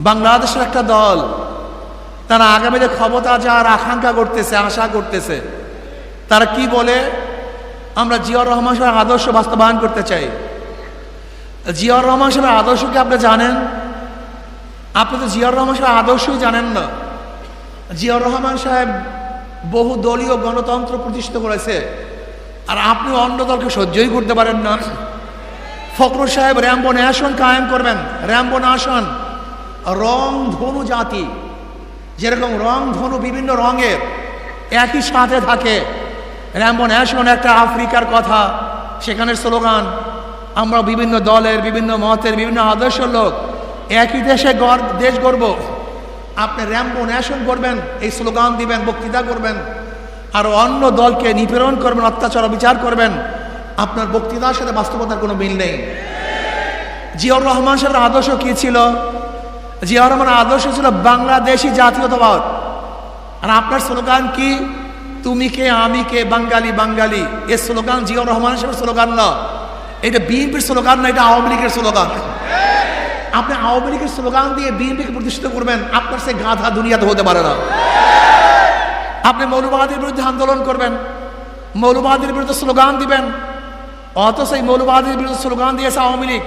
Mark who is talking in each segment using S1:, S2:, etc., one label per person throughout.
S1: বাংলাদেশের একটা দল তারা আগামীতে ক্ষমতা যাওয়ার আকাঙ্ক্ষা করতেছে, আশা করতেছে। তারা কি বলে? আমরা জিয়াউর রহমান সাহেবের আদর্শ বাস্তবায়ন করতে চাই। জিয়াউর রহমান সাহেবের আদর্শ কি আপনি জানেন? আপনি তো জিয়াউর রহমান সাহেবের আদর্শই জানেন না। জিয়াউর রহমান সাহেব বহু দলীয় গণতন্ত্র প্রতিষ্ঠিত করেছে। আর আপনি অন্য দলকে সহ্যই করতে পারেন না। ফখরুল সাহেব র্যাম্বো ন্যাশন কায়েম করবেন। র্যাম্বো ন্যাশন রং ধনু জাতি, যেরকম রং ধনু বিভিন্ন রঙের, একই সাথে থাকে। র্যাম্বো ন্যাশন একটা আফ্রিকার কথা, সেখানের স্লোগান, আমরা বিভিন্ন দলের, বিভিন্ন মতের, বিভিন্ন আদর্শের লোক, একই দেশে গড় দেশ গড়ব আপনি র্যাম্বো ন্যাশন করবেন, এই স্লোগান দিবেন, বক্তৃতা করবেন, আর অন্য দলকে নিপীড়ন করবেন, অত্যাচার বিচার করবেন, আপনার বক্তৃতার সাথে বাস্তবতার কোনো মিল নেই। জিয়াউর রহমান সাহেবের আদর্শ কী ছিল? জিয়াউর রহমানের আদর্শ ছিল বাংলাদেশি জাতীয়তাবাদ। আর আপনার স্লোগান কি? তুমি কে, আমি কে, বাঙালি বাঙালি এ স্লোগান জিয়াউর রহমান সাহেবের স্লোগান না। এটা বিএনপির স্লোগান না, এটা আওয়ামী লীগের স্লোগান। আপনি আওয়ামী লীগের স্লোগান দিয়ে বিএনপিকে প্রতিষ্ঠিত করবেন, আপনার সে গাধা দুনিয়াতে হতে পারে না। আপনি মৌলবাদীর বিরুদ্ধে আন্দোলন করবেন, মৌলবাদীর বিরুদ্ধে স্লোগান দিবেন, অথচ এই মৌলবাদীর বিরুদ্ধে স্লোগান দিয়েছে আওয়ামী লীগ।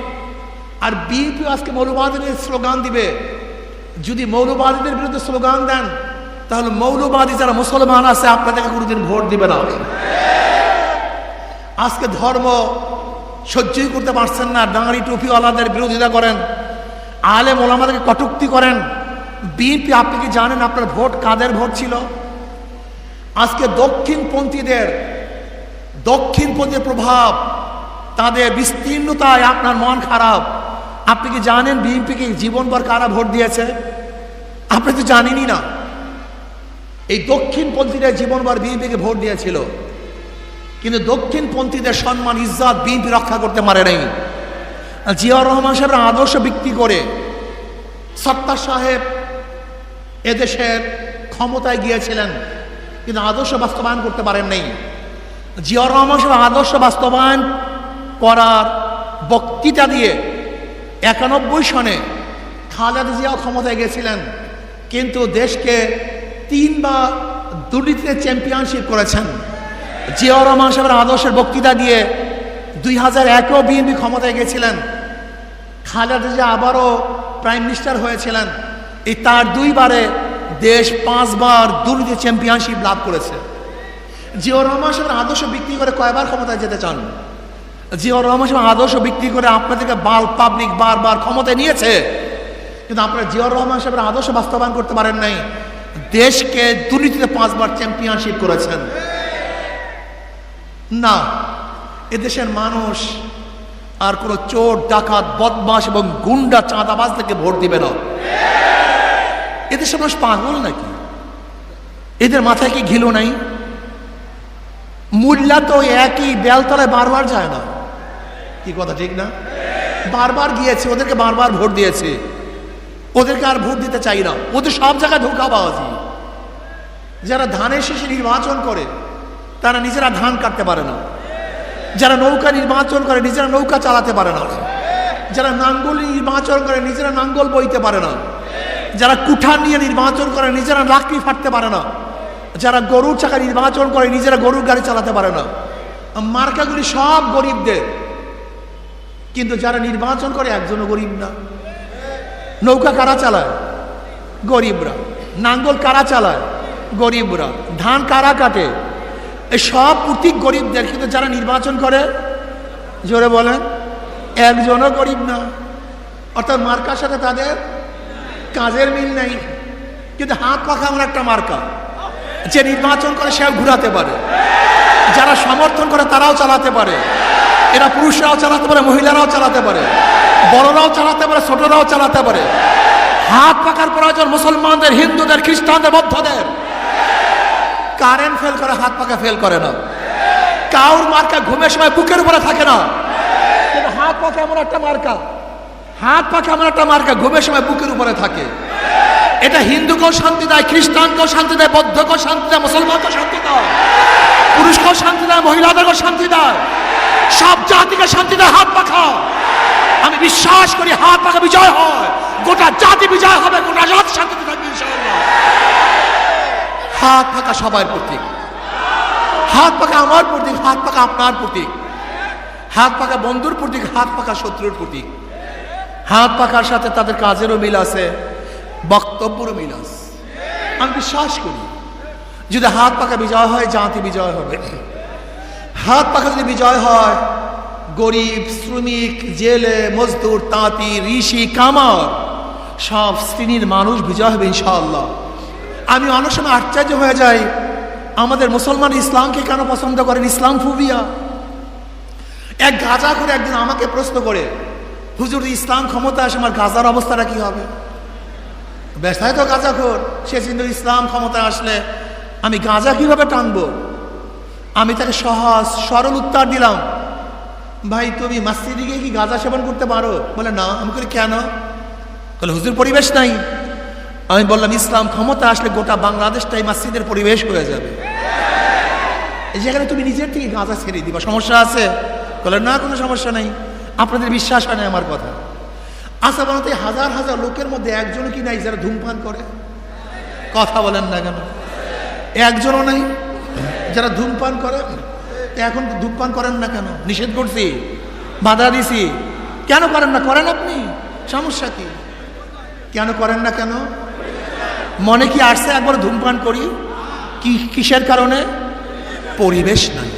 S1: আর বিএনপি আজকে মৌলবাদীদের স্লোগান দিবে। যদি মৌলবাদীদের বিরুদ্ধে স্লোগান দেন, তাহলে মৌলবাদী যারা মুসলমান আছে, আপনাদেরকে কোনোদিন ভোট দিবে না। আজকে ধর্ম সহ্যই করতে পারছেন না। ডাঙারি টুপিওয়ালাদের বিরোধিতা করেন। আলেম ওলামাদেরকে কটুক্তি করেন। বিএনপি আপনি কি জানেন আপনার ভোট কাদের ভোট ছিল? আজকে দক্ষিণপন্থীদের দক্ষিণপন্থীর প্রভাব, তাদের বিস্তীর্ণতায় আপনার মন খারাপ। আপনি কি জানেন বিএনপিকে জীবনভর কারা ভোট দিয়েছে? আপনি তো জানেনই না। এই দক্ষিণপন্থীরা জীবনভর বিএনপিকে ভোট দিয়েছিল। কিন্তু দক্ষিণপন্থীদের সম্মান ইজ্জত বিএনপি রক্ষা করতে পারে নাই। জিয়াউর রহমান সাহেবের আদর্শ বিক্রি করে সত্তার সাহেব এদেশের ক্ষমতায় গিয়েছিলেন, কিন্তু আদর্শ বাস্তবায়ন করতে পারেন নাই। জিয়াউর রহমান সাহেব আদর্শ বাস্তবায়ন করার বক্তৃতা দিয়ে একানব্বই সনে খালেদা জিয়াও ক্ষমতায় গেছিলেন, কিন্তু দেশকে তিনবার দুর্নীতিতে চ্যাম্পিয়নশিপ করেছেন। জিয়াউর রহমান সাহেবের আদর্শের বক্তৃতা দিয়ে দুই হাজার একেও বিএনপি ক্ষমতায় গেছিলেন। খালেদ জিয়া আবারও প্রাইম মিনিস্টার হয়েছিলেন। এই তার দুইবারে দেশ পাঁচবার দুর্নীতি চ্যাম্পিয়নশিপ লাভ করেছে। জিয়াউর রহমান সাহেবের আদর্শ বিক্রি করে কয়বার ক্ষমতায় যেতে চান? জিয়াউর রহমান সাহেব আদর্শ বিক্রি করে আপনাদেরকে বাল পাবলিক বারবার ক্ষমতায় নিয়েছে। কিন্তু আপনারা জিয়াউর রহমান সাহেবের আদর্শ বাস্তবায়ন করতে পারেন নাই। দেশকে দুর্নীতিতে পাঁচবার চ্যাম্পিয়নশিপ করেছেন। না, এদেশের মানুষ আর কোনো চোর, ডাকাত বদমাস এবং গুন্ডা চাঁদাবাজ থেকে ভোট দিবে না। এদেশের মানুষ পাগল নাকি? এদের মাথায় কি ঘিলো নাই? মূল্যা তো একই বেলতলায় বারবার যায় না। কি কথা, ঠিক না? বারবার গিয়েছে, ওদেরকে বারবার ভোট দিয়েছে। ওদেরকে আর ভোট দিতে চাই না। ওদের সব জায়গায় ধোকাবাজি। যারা ধানের শেষে নির্বাচন করে, তারা নিজেরা ধান কাটতে পারে না। যারা নৌকা নির্বাচন করে, নিজেরা নৌকা চালাতে পারে না। যারা নাঙ্গল নির্বাচন করে, নিজেরা নাঙ্গল বইতে পারে না। যারা কুঠার নিয়ে নির্বাচন করে, নিজেরা লাকড়ি ফাটতে পারে না। যারা গরুর চাকা নির্বাচন করে, নিজেরা গরুর গাড়ি চালাতে পারে না। মার্কাগুলি সব গরিবদের। কিন্তু যারা নির্বাচন করে একজনও গরিব না। নৌকা কারা চালায়? গরিবরা। নাঙ্গল কারা চালায়? গরিবরা। ধান কারা কাটে? সব প্রতীক গরিবদের, কিন্তু যারা নির্বাচন করে, জোরে বলেন, একজনও গরিব না। অর্থাৎ মার্কার সাথে তাদের কাজের মিল নেই। কিন্তু হাত পাখা এমন একটা মার্কা। যে নির্বাচন করে সেও ঘুরাতে পারে। যারা সমর্থন করে তারাও চালাতে পারে। এরা পুরুষরাও চালাতে পারে, মহিলারাও চালাতে পারে, বড়রাও চালাতে পারে, ছোটরাও চালাতে পারে। হাত পাকার প্রয়োজন মুসলমানদের, হিন্দুদের, খ্রিস্টানদের, বৌদ্ধদের। কারেন্ট ফেল করে, হাত পাকা ফেল করে না। কাউর মার্কা ঘুমের সময় বুকের উপরে থাকে না। কিন্তু হাত পাকা এমন একটা মার্কা। হাত পাকা এমন একটা মার্কা, ঘুমের সময় বুকের উপরে থাকে। এটা হিন্দুকেও শান্তি দেয়, খ্রিস্টানকেও শান্তি দেয়, বৌদ্ধকেও শান্তি দেয়, মুসলমানকেও শান্তি দেয়। পুরুষকেও শান্তি দেয়, মহিলাদেরকেও শান্তি দেয়। সব জাতিকে শান্তি দেয় হাত পাখা আমি বিশ্বাস করি হাত পাখা বিজয় হয়। গোটা জাতি বিজয় হবে, গোটা জাতি শান্তিতে থাকবে হাত পাকা সবার প্রতীক। হাত পাকা আমার প্রতীক, হাত পাকা আপনার প্রতীক। হাত পাকা বন্ধুর প্রতীক, হাত পাকা শত্রুর প্রতীক। হাত পাখার সাথে তাদের কাজেরও মিল আছে, বক্তব্যেরও মিল আছে। আমি বিশ্বাস করি, যদি হাত পাকা বিজয় হয়, জাতি বিজয় হবে। হাত পাখা যদি বিজয় হয়, গরিব, শ্রমিক, জেলে, মজদুর, তাঁতি, ঋষি, কামার, সব শ্রেণির মানুষ বিজয় হবে ইনশাআল্লাহ। আমি অনেক সময় আশ্চর্য হয়ে যাই, আমাদের মুসলমান ইসলামকে কেন পছন্দ করেন ইসলাম ফুবিয়া। এক গাজা করে একদিন আমাকে প্রশ্ন করে, হুজুর ইসলাম ক্ষমতা আসে, আমার গাজার অবস্থাটা কি হবে? ব্যস্তায় তো গাজা খোর, সে কিন্তু ইসলাম ক্ষমতা আসলে আমি গাঁজা কীভাবে টানবো? আমি তাকে সহজ, সরল উত্তর দিলাম। ভাই, তুমি মাসজিদে গিয়ে কি গাঁজা সেবন করতে পারো? বলে, না। আমি করি কেন? বলে, হুজুর, পরিবেশ নাই। আমি বললাম, ইসলাম ক্ষমতা আসলে গোটা বাংলাদেশটাই মাসজিদের পরিবেশ হয়ে যাবে। যেখানে তুমি নিজের থেকে গাঁজা ছেড়ে দিবা। সমস্যা আছে? বলে, না, কোনো সমস্যা নেই। আপনাদের বিশ্বাস হয় না আমার কথা। আশা বানাতে হাজার হাজার লোকের মধ্যে একজনও কি নাই যারা ধূমপান করে? কথা বলেন না কেন? একজনও নাই। যারা ধূমপান করেন এখন ধূমপান করেন না কেন? নিষেধ করছি, বাধা দিছি। কেন করেন না? করেন আপনি। সমস্যা কি? কেন করেন না কেন? মনে কি আসছে একবার ধূমপান করি? কি, কিসের কারণে? পরিবেশ নাই।